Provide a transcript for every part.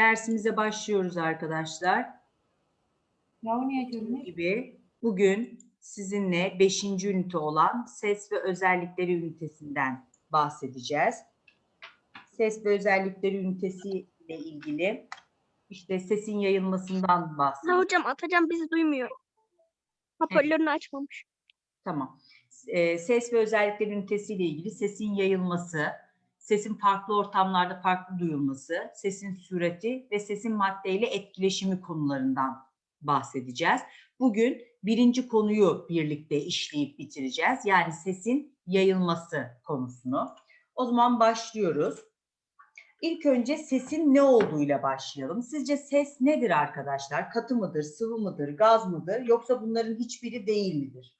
Dersimize başlıyoruz arkadaşlar. Ya niye görünüyor? gibi bugün sizinle 5. ünite olan ses ve özellikleri ünitesinden bahsedeceğiz. Ses ve özellikleri ünitesi ile ilgili işte sesin yayılmasından Ha bahsedeceğiz. hocam Atacan bizi duymuyor. Hoparlörünü açmamış. Tamam. Ee, ses ve özellikleri ünitesi ile ilgili sesin yayılması, sesin farklı ortamlarda farklı duyulması, sesin sürati ve sesin maddeyle etkileşimi konularından bahsedeceğiz. Bugün birinci konuyu birlikte işleyip bitireceğiz. Yani sesin yayılması konusunu. O zaman başlıyoruz. İlk önce sesin ne olduğuyla başlayalım. Sizce ses nedir arkadaşlar? Katı mıdır, sıvı mıdır, gaz mıdır yoksa bunların hiçbiri değil midir?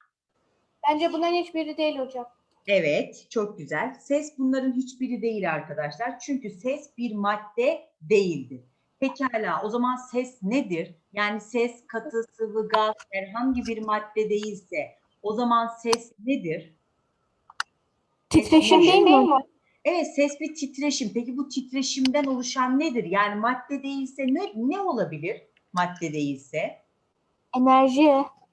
Bence bunların hiçbiri değil hocam. Evet, çok güzel. Ses bunların hiçbiri değil arkadaşlar. Çünkü ses bir madde değildir. Pekala, o zaman ses nedir? Yani ses katı, sıvı, gaz herhangi bir madde değilse o zaman ses nedir? Titreşim değil mi? Evet, ses bir titreşim. Peki bu titreşimden oluşan nedir? Yani madde değilse ne, ne olabilir madde değilse? Enerji.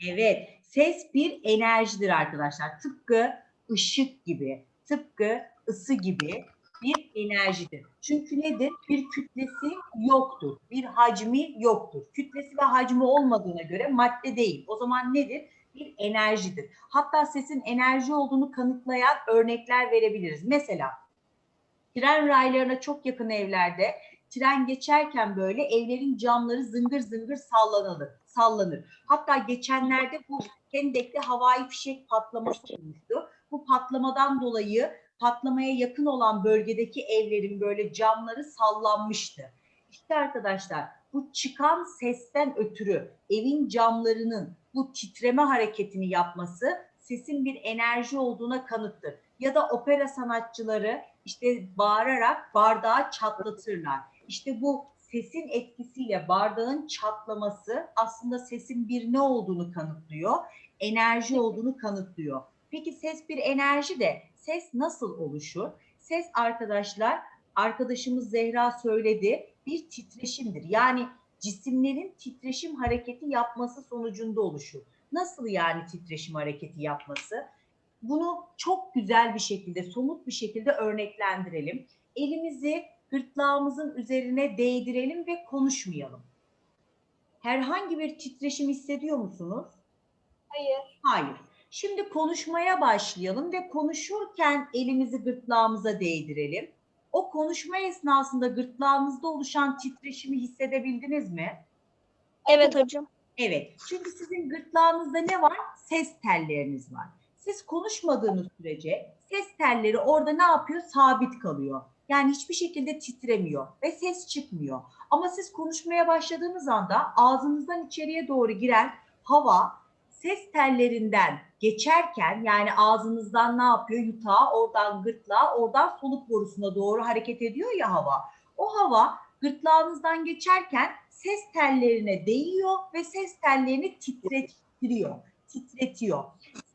Evet, ses bir enerjidir arkadaşlar. Tıpkı ışık gibi, tıpkı ısı gibi bir enerjidir. Çünkü nedir? Bir kütlesi yoktur, bir hacmi yoktur. Kütlesi ve hacmi olmadığına göre madde değil. O zaman nedir? Bir enerjidir. Hatta sesin enerji olduğunu kanıtlayan örnekler verebiliriz. Mesela tren raylarına çok yakın evlerde tren geçerken böyle evlerin camları zıngır zıngır sallanır. sallanır. Hatta geçenlerde bu Hendek'te havai fişek patlaması olmuştu. Bu patlamadan dolayı patlamaya yakın olan bölgedeki evlerin böyle camları sallanmıştı. İşte arkadaşlar bu çıkan sesten ötürü evin camlarının bu titreme hareketini yapması sesin bir enerji olduğuna kanıttır. Ya da opera sanatçıları işte bağırarak bardağı çatlatırlar. İşte bu sesin etkisiyle bardağın çatlaması aslında sesin bir ne olduğunu kanıtlıyor? Enerji olduğunu kanıtlıyor. Peki ses bir enerji de ses nasıl oluşur? Ses arkadaşlar arkadaşımız Zehra söyledi bir titreşimdir. Yani cisimlerin titreşim hareketi yapması sonucunda oluşur. Nasıl yani titreşim hareketi yapması? Bunu çok güzel bir şekilde, somut bir şekilde örneklendirelim. Elimizi gırtlağımızın üzerine değdirelim ve konuşmayalım. Herhangi bir titreşim hissediyor musunuz? Hayır. Hayır. Şimdi konuşmaya başlayalım ve konuşurken elimizi gırtlağımıza değdirelim. O konuşma esnasında gırtlağınızda oluşan titreşimi hissedebildiniz mi? Evet hocam. Evet. Çünkü sizin gırtlağınızda ne var? Ses telleriniz var. Siz konuşmadığınız sürece ses telleri orada ne yapıyor? Sabit kalıyor. Yani hiçbir şekilde titremiyor ve ses çıkmıyor. Ama siz konuşmaya başladığınız anda ağzınızdan içeriye doğru giren hava ses tellerinden geçerken yani ağzınızdan ne yapıyor? Yutağa, oradan gırtlağa, oradan soluk borusuna doğru hareket ediyor ya hava. O hava gırtlağınızdan geçerken ses tellerine değiyor ve ses tellerini titrettiriyor, titretiyor.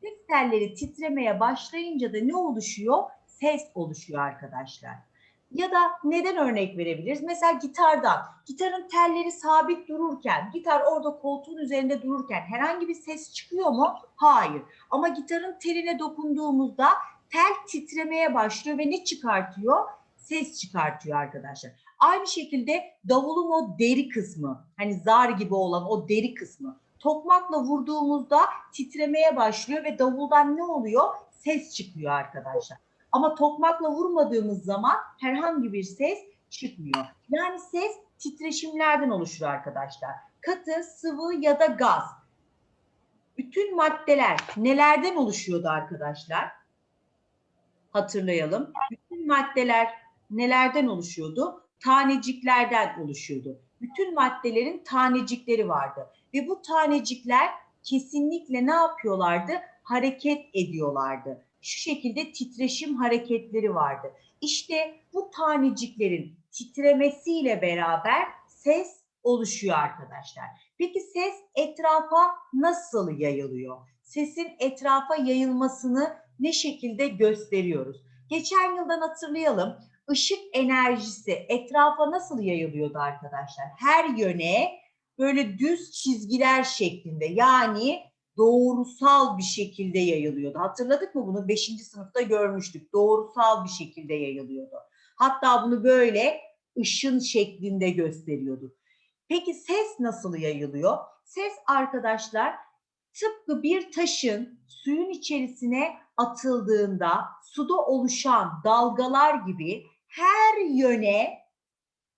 Ses telleri titremeye başlayınca da ne oluşuyor? Ses oluşuyor arkadaşlar. Ya da neden örnek verebiliriz? Mesela gitardan. Gitarın telleri sabit dururken, gitar orada koltuğun üzerinde dururken herhangi bir ses çıkıyor mu? Hayır. Ama gitarın teline dokunduğumuzda tel titremeye başlıyor ve ne çıkartıyor? Ses çıkartıyor arkadaşlar. Aynı şekilde davulun o deri kısmı, hani zar gibi olan o deri kısmı tokmakla vurduğumuzda titremeye başlıyor ve davuldan ne oluyor? Ses çıkıyor arkadaşlar. Ama tokmakla vurmadığımız zaman herhangi bir ses çıkmıyor. Yani ses titreşimlerden oluşur arkadaşlar. Katı, sıvı ya da gaz. Bütün maddeler nelerden oluşuyordu arkadaşlar? Hatırlayalım. Bütün maddeler nelerden oluşuyordu? Taneciklerden oluşuyordu. Bütün maddelerin tanecikleri vardı. Ve bu tanecikler kesinlikle ne yapıyorlardı? Hareket ediyorlardı. Şu şekilde titreşim hareketleri vardı. İşte bu taneciklerin titremesiyle beraber ses oluşuyor arkadaşlar. Peki ses etrafa nasıl yayılıyor? Sesin etrafa yayılmasını ne şekilde gösteriyoruz? Geçen yıldan hatırlayalım. ışık enerjisi etrafa nasıl yayılıyordu arkadaşlar? Her yöne böyle düz çizgiler şeklinde yani doğrusal bir şekilde yayılıyordu. Hatırladık mı bunu? Beşinci sınıfta görmüştük. Doğrusal bir şekilde yayılıyordu. Hatta bunu böyle ışın şeklinde gösteriyordu. Peki ses nasıl yayılıyor? Ses arkadaşlar tıpkı bir taşın suyun içerisine atıldığında suda oluşan dalgalar gibi her yöne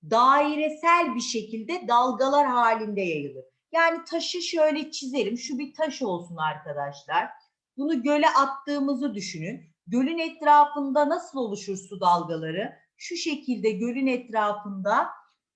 dairesel bir şekilde dalgalar halinde yayılır. Yani taşı şöyle çizelim. Şu bir taş olsun arkadaşlar. Bunu göle attığımızı düşünün. Gölün etrafında nasıl oluşur su dalgaları? Şu şekilde gölün etrafında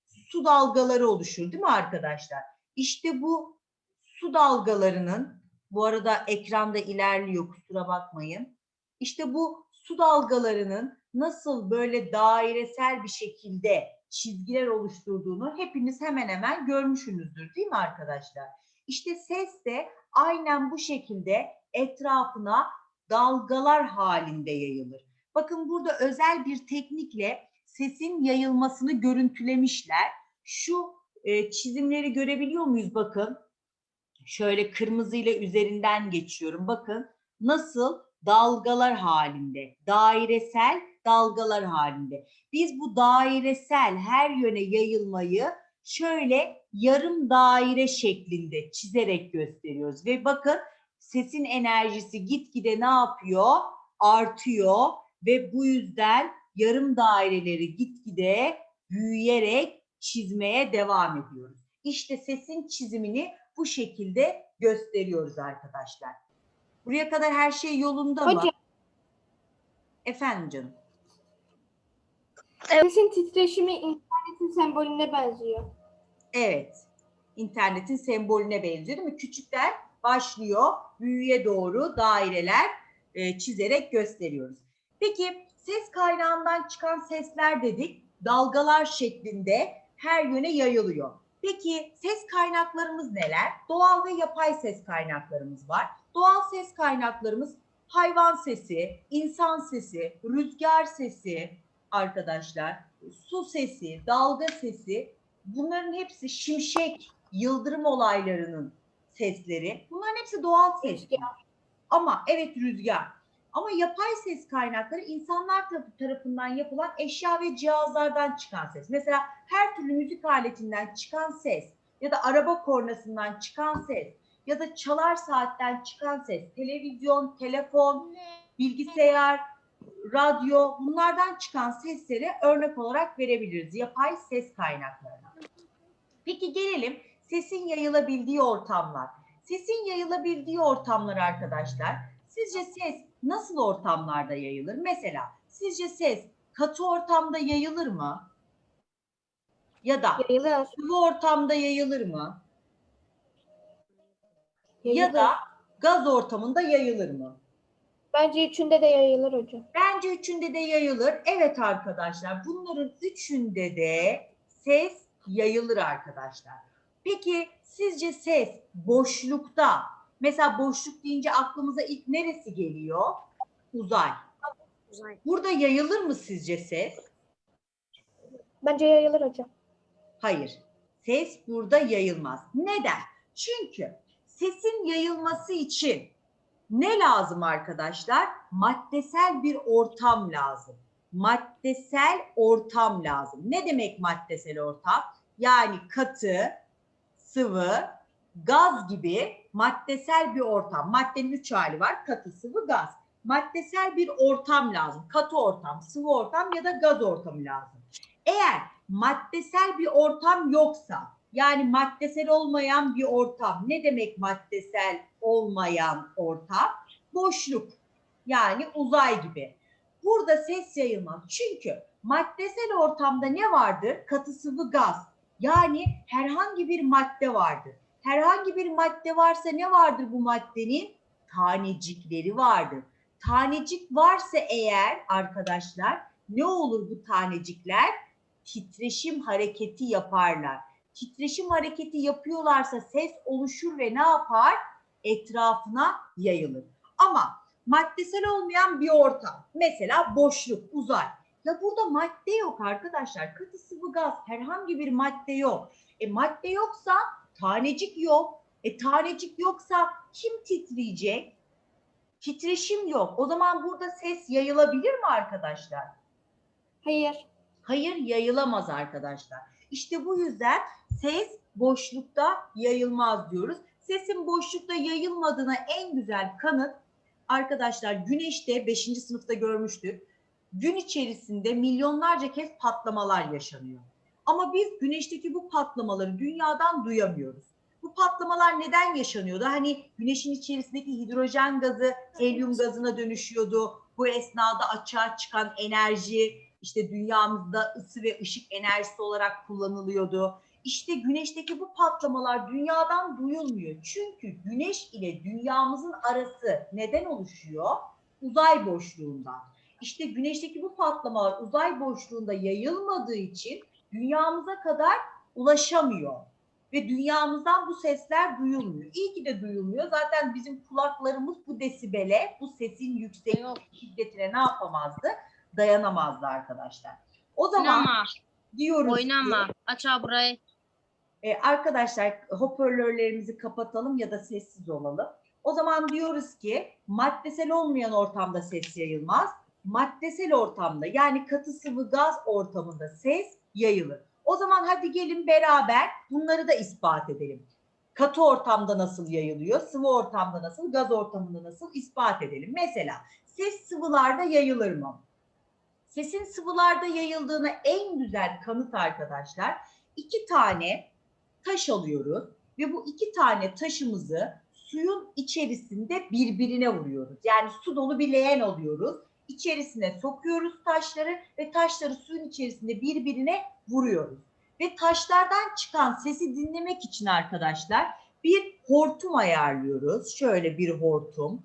su dalgaları oluşur değil mi arkadaşlar? İşte bu su dalgalarının bu arada ekranda ilerliyor kusura bakmayın. İşte bu su dalgalarının nasıl böyle dairesel bir şekilde çizgiler oluşturduğunu hepiniz hemen hemen görmüşsünüzdür değil mi arkadaşlar? İşte ses de aynen bu şekilde etrafına dalgalar halinde yayılır. Bakın burada özel bir teknikle sesin yayılmasını görüntülemişler. Şu e, çizimleri görebiliyor muyuz bakın? Şöyle kırmızıyla üzerinden geçiyorum. Bakın nasıl dalgalar halinde, dairesel dalgalar halinde. Biz bu dairesel her yöne yayılmayı şöyle yarım daire şeklinde çizerek gösteriyoruz. Ve bakın sesin enerjisi gitgide ne yapıyor? Artıyor ve bu yüzden yarım daireleri gitgide büyüyerek çizmeye devam ediyoruz. İşte sesin çizimini bu şekilde gösteriyoruz arkadaşlar. Buraya kadar her şey yolunda mı? Hocam. Efendim canım. Sesin titreşimi internetin sembolüne benziyor. Evet. İnternetin sembolüne benziyor değil mi? Küçükler başlıyor, büyüye doğru daireler e, çizerek gösteriyoruz. Peki ses kaynağından çıkan sesler dedik, dalgalar şeklinde her yöne yayılıyor. Peki ses kaynaklarımız neler? Doğal ve yapay ses kaynaklarımız var. Doğal ses kaynaklarımız hayvan sesi, insan sesi, rüzgar sesi arkadaşlar, su sesi, dalga sesi bunların hepsi şimşek, yıldırım olaylarının sesleri. Bunların hepsi doğal. Rüzgar. Ama evet rüzgar. Ama yapay ses kaynakları insanlar tarafı- tarafından yapılan eşya ve cihazlardan çıkan ses. Mesela her türlü müzik aletinden çıkan ses ya da araba kornasından çıkan ses ya da çalar saatten çıkan ses, televizyon, telefon, bilgisayar, radyo bunlardan çıkan sesleri örnek olarak verebiliriz yapay ses kaynaklarına. Peki gelelim sesin yayılabildiği ortamlar. Sesin yayılabildiği ortamlar arkadaşlar. Sizce ses nasıl ortamlarda yayılır? Mesela sizce ses katı ortamda yayılır mı? Ya da Yayılır. sıvı ortamda yayılır mı? Yayılır. Ya da gaz ortamında yayılır mı? Bence üçünde de yayılır hocam. Bence üçünde de yayılır. Evet arkadaşlar bunların üçünde de ses yayılır arkadaşlar. Peki sizce ses boşlukta mesela boşluk deyince aklımıza ilk neresi geliyor? Uzay. Uzay. Burada yayılır mı sizce ses? Bence yayılır hocam. Hayır. Ses burada yayılmaz. Neden? Çünkü sesin yayılması için ne lazım arkadaşlar? Maddesel bir ortam lazım. Maddesel ortam lazım. Ne demek maddesel ortam? Yani katı, sıvı, gaz gibi maddesel bir ortam. Maddenin üç hali var. Katı, sıvı, gaz. Maddesel bir ortam lazım. Katı ortam, sıvı ortam ya da gaz ortamı lazım. Eğer maddesel bir ortam yoksa yani maddesel olmayan bir ortam ne demek maddesel olmayan ortam? Boşluk yani uzay gibi. Burada ses yayılmaz. Çünkü maddesel ortamda ne vardır? Katı sıvı gaz. Yani herhangi bir madde vardır. Herhangi bir madde varsa ne vardır bu maddenin? Tanecikleri vardır. Tanecik varsa eğer arkadaşlar ne olur bu tanecikler? titreşim hareketi yaparlar. Titreşim hareketi yapıyorlarsa ses oluşur ve ne yapar? Etrafına yayılır. Ama maddesel olmayan bir ortam, mesela boşluk, uzay. Ya burada madde yok arkadaşlar. Katı sıvı gaz herhangi bir madde yok. E madde yoksa tanecik yok. E tanecik yoksa kim titreyecek? Titreşim yok. O zaman burada ses yayılabilir mi arkadaşlar? Hayır. Hayır yayılamaz arkadaşlar. İşte bu yüzden ses boşlukta yayılmaz diyoruz. Sesin boşlukta yayılmadığına en güzel kanıt arkadaşlar güneşte 5. sınıfta görmüştük. Gün içerisinde milyonlarca kez patlamalar yaşanıyor. Ama biz güneşteki bu patlamaları dünyadan duyamıyoruz. Bu patlamalar neden yaşanıyordu? Hani güneşin içerisindeki hidrojen gazı helyum gazına dönüşüyordu. Bu esnada açığa çıkan enerji işte dünyamızda ısı ve ışık enerjisi olarak kullanılıyordu. İşte güneşteki bu patlamalar dünyadan duyulmuyor. Çünkü güneş ile dünyamızın arası neden oluşuyor? Uzay boşluğundan. İşte güneşteki bu patlamalar uzay boşluğunda yayılmadığı için dünyamıza kadar ulaşamıyor. Ve dünyamızdan bu sesler duyulmuyor. İyi ki de duyulmuyor. Zaten bizim kulaklarımız bu desibele, bu sesin yüksek şiddetine ne yapamazdı? Dayanamazdı arkadaşlar. O zaman Oynama. diyoruz ki Oynama. Aç abi burayı. E, arkadaşlar hoparlörlerimizi kapatalım ya da sessiz olalım. O zaman diyoruz ki maddesel olmayan ortamda ses yayılmaz. Maddesel ortamda yani katı sıvı gaz ortamında ses yayılır. O zaman hadi gelin beraber bunları da ispat edelim. Katı ortamda nasıl yayılıyor, sıvı ortamda nasıl, gaz ortamında nasıl ispat edelim. Mesela ses sıvılarda yayılır mı? Sesin sıvılarda yayıldığına en güzel kanıt arkadaşlar iki tane taş alıyoruz ve bu iki tane taşımızı suyun içerisinde birbirine vuruyoruz. Yani su dolu bir leğen alıyoruz. İçerisine sokuyoruz taşları ve taşları suyun içerisinde birbirine vuruyoruz. Ve taşlardan çıkan sesi dinlemek için arkadaşlar bir hortum ayarlıyoruz. Şöyle bir hortum.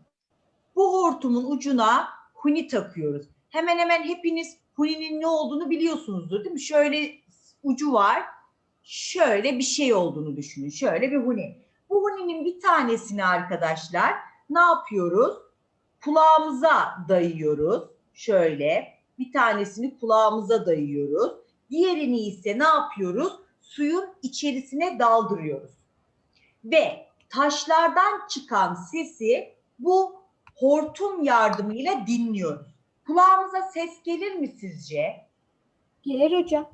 Bu hortumun ucuna huni takıyoruz. Hemen hemen hepiniz huninin ne olduğunu biliyorsunuzdur değil mi? Şöyle ucu var şöyle bir şey olduğunu düşünün. Şöyle bir huni. Bu huninin bir tanesini arkadaşlar ne yapıyoruz? Kulağımıza dayıyoruz. Şöyle bir tanesini kulağımıza dayıyoruz. Diğerini ise ne yapıyoruz? Suyun içerisine daldırıyoruz. Ve taşlardan çıkan sesi bu hortum yardımıyla dinliyoruz. Kulağımıza ses gelir mi sizce? Gelir hocam.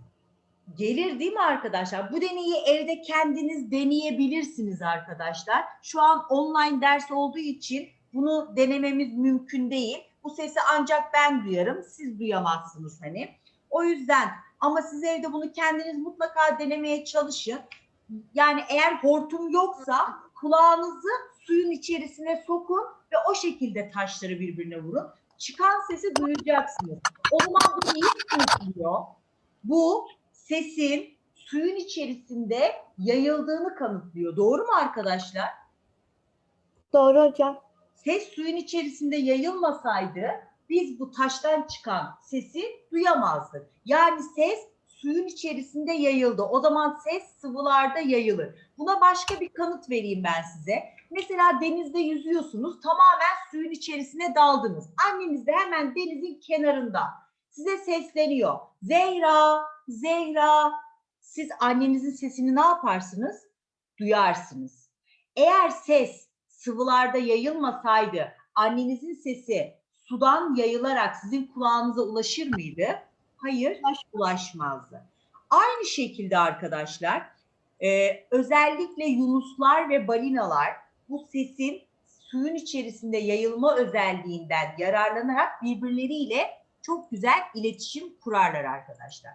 Gelir değil mi arkadaşlar? Bu deneyi evde kendiniz deneyebilirsiniz arkadaşlar. Şu an online ders olduğu için bunu denememiz mümkün değil. Bu sesi ancak ben duyarım, siz duyamazsınız hani. O yüzden ama siz evde bunu kendiniz mutlaka denemeye çalışın. Yani eğer hortum yoksa kulağınızı suyun içerisine sokun ve o şekilde taşları birbirine vurun. Çıkan sesi duyacaksınız. O zaman bu neyi kanıtlıyor? Bu sesin suyun içerisinde yayıldığını kanıtlıyor. Doğru mu arkadaşlar? Doğru hocam. Ses suyun içerisinde yayılmasaydı biz bu taştan çıkan sesi duyamazdık. Yani ses suyun içerisinde yayıldı. O zaman ses sıvılarda yayılır. Buna başka bir kanıt vereyim ben size. Mesela denizde yüzüyorsunuz, tamamen suyun içerisine daldınız. Anneniz de hemen denizin kenarında size sesleniyor. Zehra, Zehra. Siz annenizin sesini ne yaparsınız? Duyarsınız. Eğer ses sıvılarda yayılmasaydı annenizin sesi sudan yayılarak sizin kulağınıza ulaşır mıydı? Hayır, ulaşmazdı. Aynı şekilde arkadaşlar e, özellikle yunuslar ve balinalar bu sesin suyun içerisinde yayılma özelliğinden yararlanarak birbirleriyle çok güzel iletişim kurarlar arkadaşlar.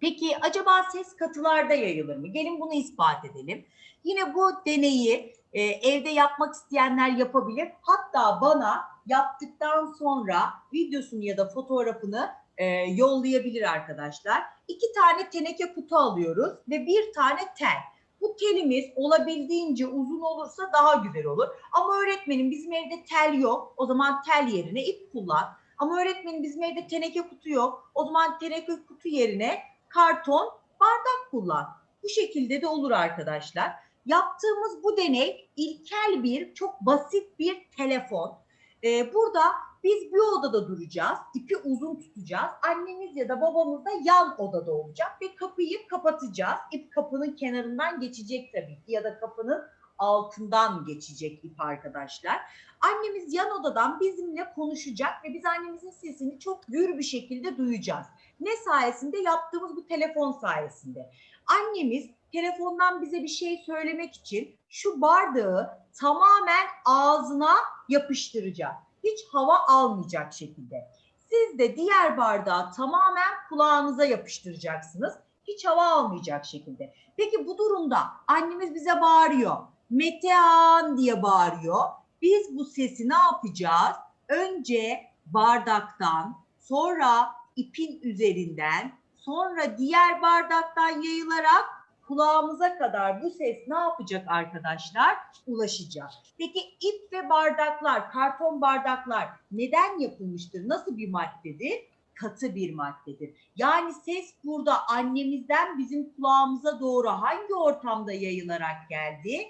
Peki acaba ses katılarda yayılır mı? Gelin bunu ispat edelim. Yine bu deneyi e, evde yapmak isteyenler yapabilir. Hatta bana yaptıktan sonra videosunu ya da fotoğrafını e, yollayabilir arkadaşlar. İki tane teneke kutu alıyoruz ve bir tane tel. Bu telimiz olabildiğince uzun olursa daha güzel olur. Ama öğretmenim bizim evde tel yok. O zaman tel yerine ip kullan. Ama öğretmenim bizim evde teneke kutu yok. O zaman teneke kutu yerine karton bardak kullan. Bu şekilde de olur arkadaşlar. Yaptığımız bu deney ilkel bir, çok basit bir telefon. Ee, burada biz bir odada duracağız. ipi uzun tutacağız. Annemiz ya da babamız da yan odada olacak ve kapıyı kapatacağız. İp kapının kenarından geçecek tabii ki ya da kapının altından geçecek ip arkadaşlar. Annemiz yan odadan bizimle konuşacak ve biz annemizin sesini çok gür bir şekilde duyacağız. Ne sayesinde? Yaptığımız bu telefon sayesinde. Annemiz telefondan bize bir şey söylemek için şu bardağı tamamen ağzına yapıştıracak. Hiç hava almayacak şekilde. Siz de diğer bardağı tamamen kulağınıza yapıştıracaksınız. Hiç hava almayacak şekilde. Peki bu durumda annemiz bize bağırıyor. Metehan diye bağırıyor. Biz bu sesi ne yapacağız? Önce bardaktan, sonra ipin üzerinden, sonra diğer bardaktan yayılarak kulağımıza kadar bu ses ne yapacak arkadaşlar? Ulaşacak. Peki ip ve bardaklar, karton bardaklar neden yapılmıştır? Nasıl bir maddedir? Katı bir maddedir. Yani ses burada annemizden bizim kulağımıza doğru hangi ortamda yayılarak geldi?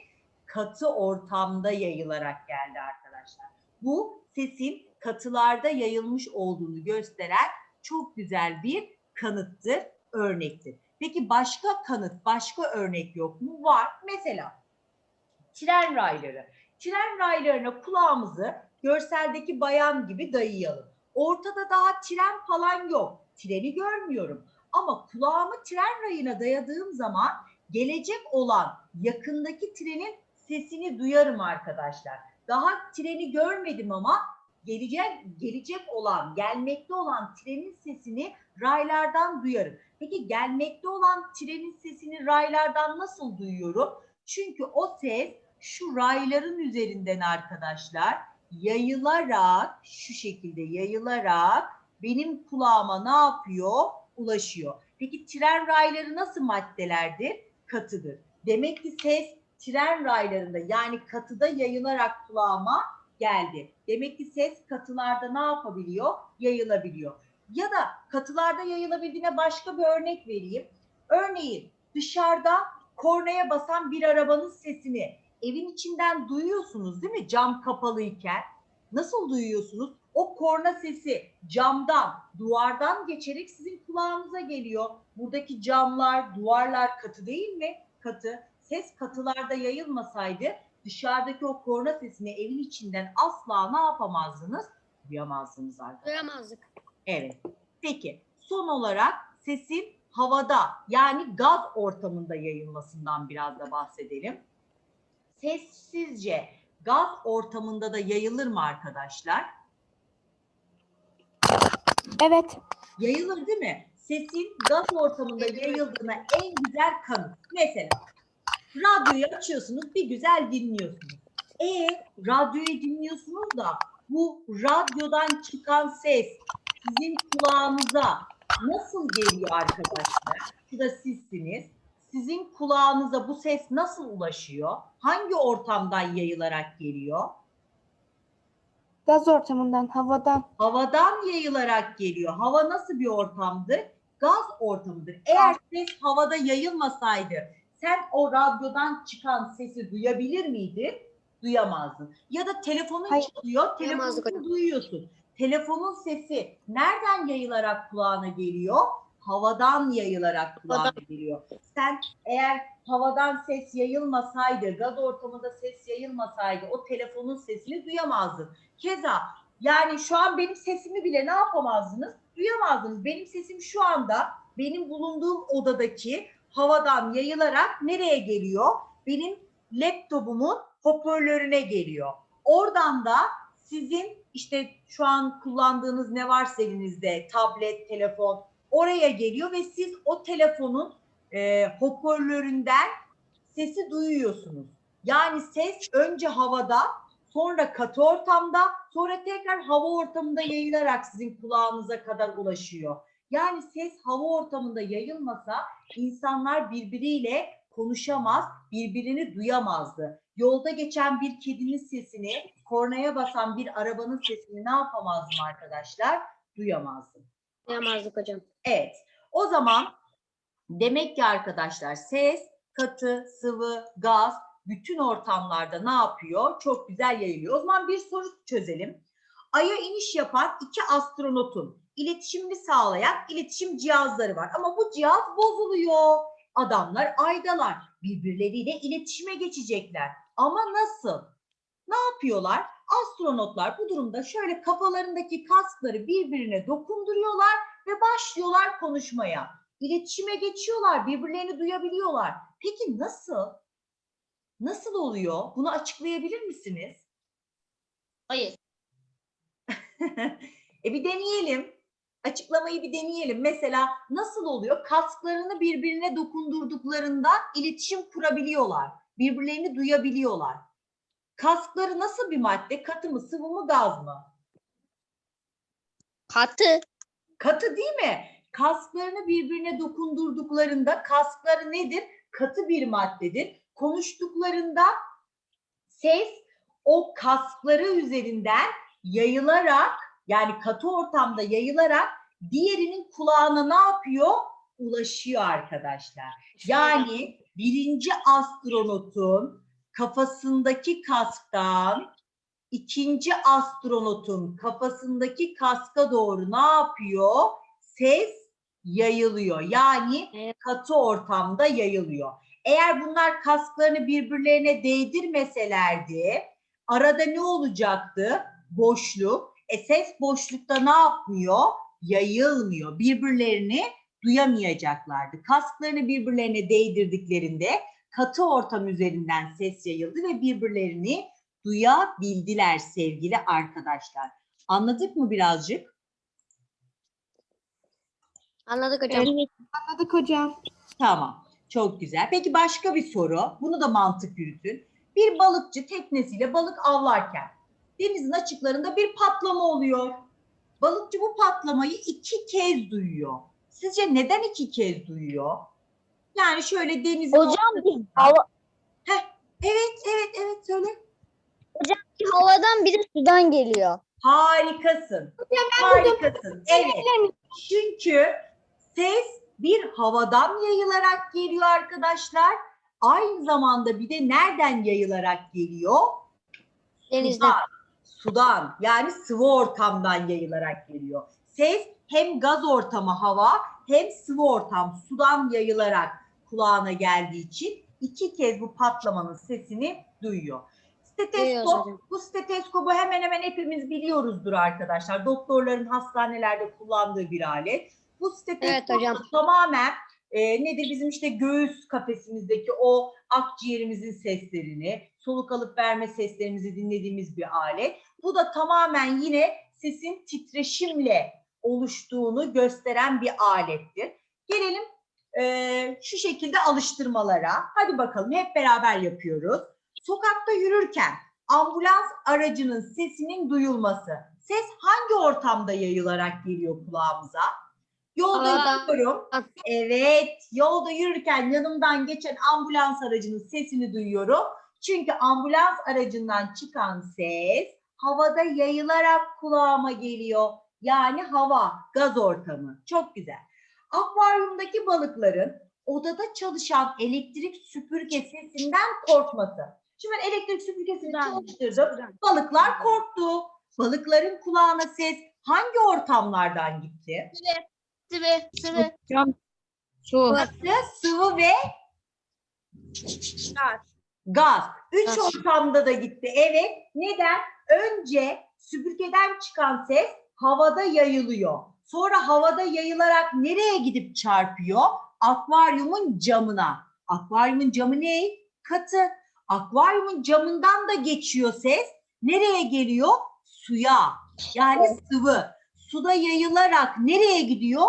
Katı ortamda yayılarak geldi arkadaşlar. Bu sesin katılarda yayılmış olduğunu gösteren çok güzel bir kanıttır, örnektir. Peki başka kanıt, başka örnek yok mu? Var. Mesela tren rayları. Tren raylarına kulağımızı görseldeki bayan gibi dayayalım. Ortada daha tren falan yok. Treni görmüyorum. Ama kulağımı tren rayına dayadığım zaman gelecek olan yakındaki trenin sesini duyarım arkadaşlar. Daha treni görmedim ama gelecek gelecek olan, gelmekte olan trenin sesini raylardan duyarım. Peki gelmekte olan trenin sesini raylardan nasıl duyuyorum? Çünkü o ses şu rayların üzerinden arkadaşlar yayılarak şu şekilde yayılarak benim kulağıma ne yapıyor? Ulaşıyor. Peki tren rayları nasıl maddelerdir? Katıdır. Demek ki ses tren raylarında yani katıda yayılarak kulağıma geldi. Demek ki ses katılarda ne yapabiliyor? Yayılabiliyor. Ya da katılarda yayılabildiğine başka bir örnek vereyim. Örneğin dışarıda kornaya basan bir arabanın sesini evin içinden duyuyorsunuz değil mi? Cam kapalıyken. Nasıl duyuyorsunuz? O korna sesi camdan, duvardan geçerek sizin kulağınıza geliyor. Buradaki camlar, duvarlar katı değil mi? Katı. Ses katılarda yayılmasaydı dışarıdaki o korna sesini evin içinden asla ne yapamazdınız? Duyamazdınız arkadaşlar. Duyamazdık. Evet. Peki son olarak sesin havada yani gaz ortamında yayılmasından biraz da bahsedelim. Ses sizce gaz ortamında da yayılır mı arkadaşlar? Evet. Yayılır değil mi? Sesin gaz ortamında yayıldığına en güzel kanıt. Mesela radyoyu açıyorsunuz bir güzel dinliyorsunuz. E radyoyu dinliyorsunuz da bu radyodan çıkan ses sizin kulağınıza nasıl geliyor arkadaşlar? Şu da sizsiniz. Sizin kulağınıza bu ses nasıl ulaşıyor? Hangi ortamdan yayılarak geliyor? Gaz ortamından, havadan. havadan yayılarak geliyor. Hava nasıl bir ortamdır? Gaz ortamıdır. Eğer ses havada yayılmasaydı sen o radyodan çıkan sesi duyabilir miydin? Duyamazdın. Ya da telefonun Hayır. çalıyor, telefonunu duyuyorsun. Telefonun sesi nereden yayılarak kulağına geliyor? Havadan yayılarak kulağına geliyor. Sen eğer havadan ses yayılmasaydı, gaz ortamında ses yayılmasaydı o telefonun sesini duyamazdın. Keza yani şu an benim sesimi bile ne yapamazdınız? Duyamazdınız. Benim sesim şu anda benim bulunduğum odadaki havadan yayılarak nereye geliyor? Benim laptopumun hoparlörüne geliyor. Oradan da sizin işte şu an kullandığınız ne varsa elinizde tablet, telefon oraya geliyor ve siz o telefonun e, hoparlöründen sesi duyuyorsunuz. Yani ses önce havada, sonra katı ortamda, sonra tekrar hava ortamında yayılarak sizin kulağınıza kadar ulaşıyor. Yani ses hava ortamında yayılmasa insanlar birbiriyle konuşamaz, birbirini duyamazdı. Yolda geçen bir kedinin sesini, kornaya basan bir arabanın sesini ne yapamazdım arkadaşlar? Duyamazdım. Duyamazdık hocam. Evet. O zaman demek ki arkadaşlar ses, katı, sıvı, gaz bütün ortamlarda ne yapıyor? Çok güzel yayılıyor. O zaman bir soru çözelim. Ay'a iniş yapan iki astronotun iletişimini sağlayan iletişim cihazları var. Ama bu cihaz bozuluyor. Adamlar aydalar. Birbirleriyle iletişime geçecekler. Ama nasıl? Ne yapıyorlar? Astronotlar bu durumda şöyle kafalarındaki kaskları birbirine dokunduruyorlar ve başlıyorlar konuşmaya. İletişime geçiyorlar, birbirlerini duyabiliyorlar. Peki nasıl? Nasıl oluyor? Bunu açıklayabilir misiniz? Hayır. e bir deneyelim. Açıklamayı bir deneyelim. Mesela nasıl oluyor? Kasklarını birbirine dokundurduklarında iletişim kurabiliyorlar. Birbirlerini duyabiliyorlar. Kaskları nasıl bir madde? Katı mı, sıvı mı, gaz mı? Katı. Katı değil mi? Kasklarını birbirine dokundurduklarında kaskları nedir? Katı bir maddedir. Konuştuklarında ses o kaskları üzerinden yayılarak yani katı ortamda yayılarak diğerinin kulağına ne yapıyor? Ulaşıyor arkadaşlar. Yani birinci astronotun kafasındaki kasktan ikinci astronotun kafasındaki kaska doğru ne yapıyor? Ses yayılıyor. Yani katı ortamda yayılıyor. Eğer bunlar kasklarını birbirlerine değdirmeselerdi arada ne olacaktı? Boşluk. E ses boşlukta ne yapmıyor? Yayılmıyor. Birbirlerini duyamayacaklardı. Kasklarını birbirlerine değdirdiklerinde katı ortam üzerinden ses yayıldı ve birbirlerini duyabildiler sevgili arkadaşlar. Anladık mı birazcık? Anladık hocam. Anladık hocam. Tamam. Çok güzel. Peki başka bir soru. Bunu da mantık yürütün. Bir balıkçı teknesiyle balık avlarken denizin açıklarında bir patlama oluyor. Balıkçı bu patlamayı iki kez duyuyor. Sizce neden iki kez duyuyor? Yani şöyle denizin Hocam bir hava, Evet, evet, evet söyle. bir havadan bir de sudan geliyor. Harikasın. Harikasın. Evet. Çünkü ses bir havadan yayılarak geliyor arkadaşlar. Aynı zamanda bir de nereden yayılarak geliyor? Denizde. Sudan. Sudan yani sıvı ortamdan yayılarak geliyor. Ses hem gaz ortamı hava hem sıvı ortam sudan yayılarak kulağına geldiği için iki kez bu patlamanın sesini duyuyor. Steteskop, bu steteskopu hemen hemen hepimiz biliyoruzdur arkadaşlar. Doktorların hastanelerde kullandığı bir alet. Bu steteskop Evet tamamen e, nedir bizim işte göğüs kafesimizdeki o akciğerimizin seslerini, soluk alıp verme seslerimizi dinlediğimiz bir alet. Bu da tamamen yine sesin titreşimle oluştuğunu gösteren bir alettir. Gelelim e, şu şekilde alıştırmalara. Hadi bakalım hep beraber yapıyoruz. Sokakta yürürken ambulans aracının sesinin duyulması. Ses hangi ortamda yayılarak geliyor kulağımıza? Yolda yürüyorum. Evet, yolda yürürken yanımdan geçen ambulans aracının sesini duyuyorum. Çünkü ambulans aracından çıkan ses havada yayılarak kulağıma geliyor. Yani hava, gaz ortamı. Çok güzel. Akvaryumdaki balıkların odada çalışan elektrik süpürge sesinden korkması. Şimdi ben elektrik süpürgesini Sudan. çalıştırdım. Balıklar korktu. Balıkların kulağına ses hangi ortamlardan gitti? Sıvı, sıvı. Su. Burası sıvı ve gaz. Üç Gaz. ortamda da gitti. Evet. Neden? Önce süpürgeden çıkan ses havada yayılıyor. Sonra havada yayılarak nereye gidip çarpıyor? Akvaryumun camına. Akvaryumun camı ne? Katı. Akvaryumun camından da geçiyor ses. Nereye geliyor? Suya. Yani sıvı. Suda yayılarak nereye gidiyor?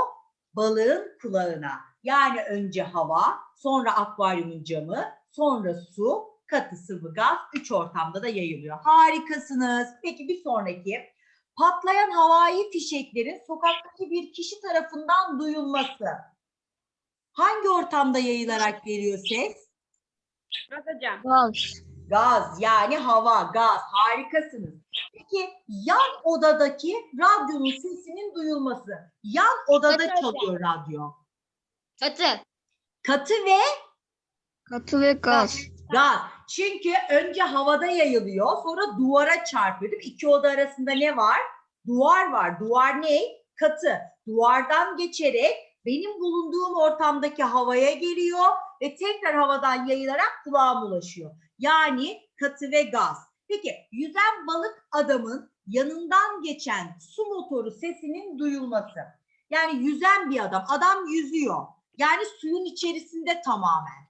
Balığın kulağına. Yani önce hava, sonra akvaryumun camı, sonra su, katı sıvı gaz üç ortamda da yayılıyor. Harikasınız. Peki bir sonraki. Patlayan havai fişeklerin sokaktaki bir kişi tarafından duyulması. Hangi ortamda yayılarak geliyor ses? Gaz. Gaz yani hava, gaz. Harikasınız. Peki yan odadaki radyonun sesinin duyulması. Yan odada Katı çalıyor radyo. Katı. Katı ve Katı ve gaz. Gaz. Çünkü önce havada yayılıyor, sonra duvara çarpıyor. değil mi? İki oda arasında ne var? Duvar var. Duvar ne? Katı. Duvardan geçerek benim bulunduğum ortamdaki havaya geliyor ve tekrar havadan yayılarak kulağıma ulaşıyor. Yani katı ve gaz. Peki yüzen balık adamın yanından geçen su motoru sesinin duyulması. Yani yüzen bir adam. Adam yüzüyor. Yani suyun içerisinde tamamen.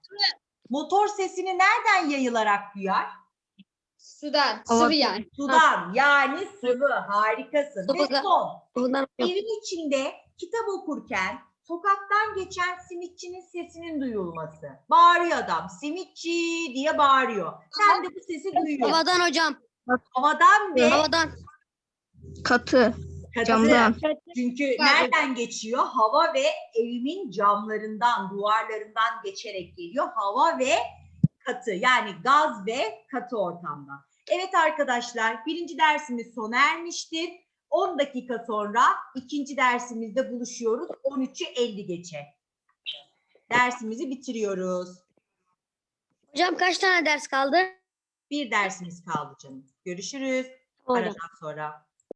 Motor sesini nereden yayılarak duyar? Sudan. Sıvı yani. Sudan. Yani sıvı. Harikasın. Ve son. Evin içinde kitap okurken sokaktan geçen simitçinin sesinin duyulması. Bağırıyor adam. Simitçi diye bağırıyor. Sen de bu sesi duyuyorsun. Havadan hocam. Havadan ve Havadan. katı. Camdan. Çünkü nereden geçiyor? Hava ve evimin camlarından, duvarlarından geçerek geliyor. Hava ve katı yani gaz ve katı ortamda. Evet arkadaşlar birinci dersimiz sona ermiştir. 10 dakika sonra ikinci dersimizde buluşuyoruz. 13'ü 50 geçe. Dersimizi bitiriyoruz. Hocam kaç tane ders kaldı? Bir dersimiz kaldı canım. Görüşürüz. Aradan sonra.